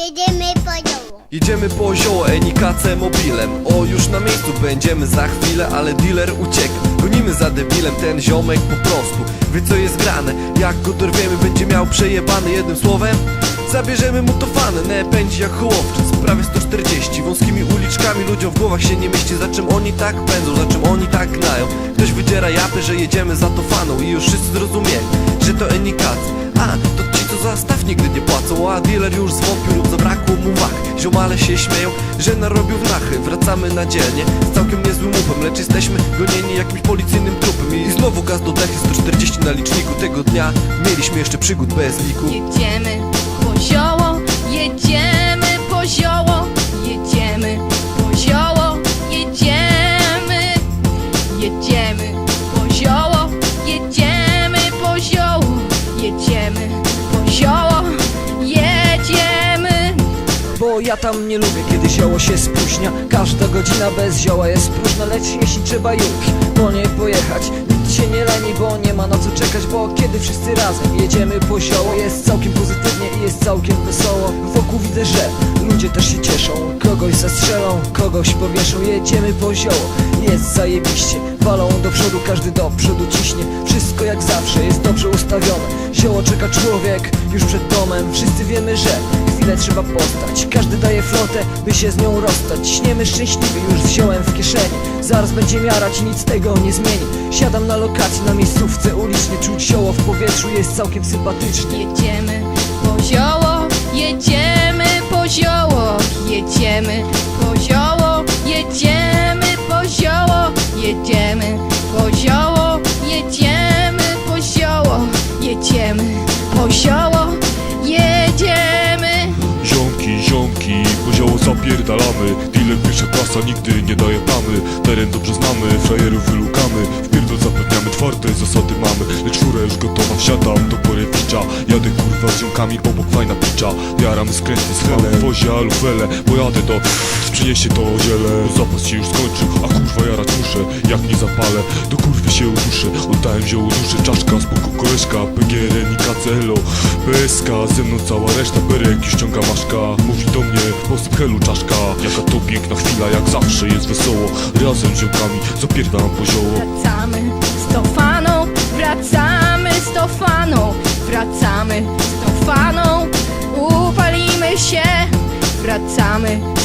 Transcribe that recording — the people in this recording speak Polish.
Jedziemy po dołu. Jedziemy po zioło Enikace mobilem. O, już na miejscu będziemy za chwilę Ale dealer ucieka Gonimy za debilem, ten ziomek po prostu. Wie co jest grane, jak go dorwiemy Będzie miał przejebany jednym słowem? Zabierzemy mu to fanę, pędzi jak hołowczy Z prawie 140, wąskimi uliczkami Ludziom w głowach się nie mieści Za czym oni tak pędzą, za czym oni tak gnają. Ktoś wydziera japy, że jedziemy za to faną I już wszyscy zrozumieli, że to Enikace A, to ci co za staw nigdy nie płacą A dealer już zwątpił lub zabrakło mu wach. Ziomale się śmieją, że narobił wnachy Wracamy na dzielnie z całkiem niezłym upem Lecz jesteśmy gonieni jakimś policyjnym trupem. I znowu gaz do dechy 140 na liczniku. Tego dnia mieliśmy jeszcze przygód bez liku. Jedziemy zioło, jedziemy. Bo ja tam nie lubię, kiedy zioło się spóźnia Każda godzina bez zioła jest próżna Lecz jeśli trzeba już po nie pojechać się nie leni, bo nie ma na co czekać Bo kiedy wszyscy razem jedziemy po zioło Jest całkiem pozytywnie i jest całkiem wesoło. Wokół widzę, że ludzie też się cieszą. Kogoś zastrzelą, kogoś powieszą Jedziemy po zioło, jest zajebiście Walą do przodu, każdy do przodu ciśnie. Wszystko jak zawsze jest dobrze ustawione. Zioło czeka człowiek już przed domem. Wszyscy wiemy, że trzeba postać Każdy daje flotę, by się z nią rozstać. Śniemy szczęśliwy już z ziołem w kieszeni. Zaraz będzie miarać nic tego nie zmieni. Siadam na lokacji, na miejscówce ulicznie Czuć zioło w powietrzu jest całkiem sympatycznie. Jedziemy po zioło, jedziemy po zioło, jedziemy po zioło, jedziemy po zioło, jedziemy po zioło, jedziemy po zioło, jedziemy po zioło, jedziemy. Zapierdalamy. Dealer pierwsza klasa, nigdy nie daje plamy Teren dobrze znamy, frajerów wylukamy. Wpierdol zapewniamy, twarde zasady mamy. Lecz fura już gotowa, wsiadam do porewicia Jadę kurwa z ziomkami, obok fajna picza. Jaramy skręty z helem, wozie alufele. Pojadę do... przyniesie to ziele. Zapas się już skończył, a kurwa jarać muszę Jak nie zapalę, do kurwy się uduszę Oddałem zioło duszę, czaszka, spoko koleżka PGR, Nika, Celo, PSK Ze mną cała reszta, Berek już ściąga maszka. Mówi do mnie, posyp helu czaszka. Jaka to piękna chwila, jak zawsze jest wesoło. Razem z ziomkami, zapierdalam po zioło Wracamy z tą faną, wracamy z tą faną, wracamy Wracamy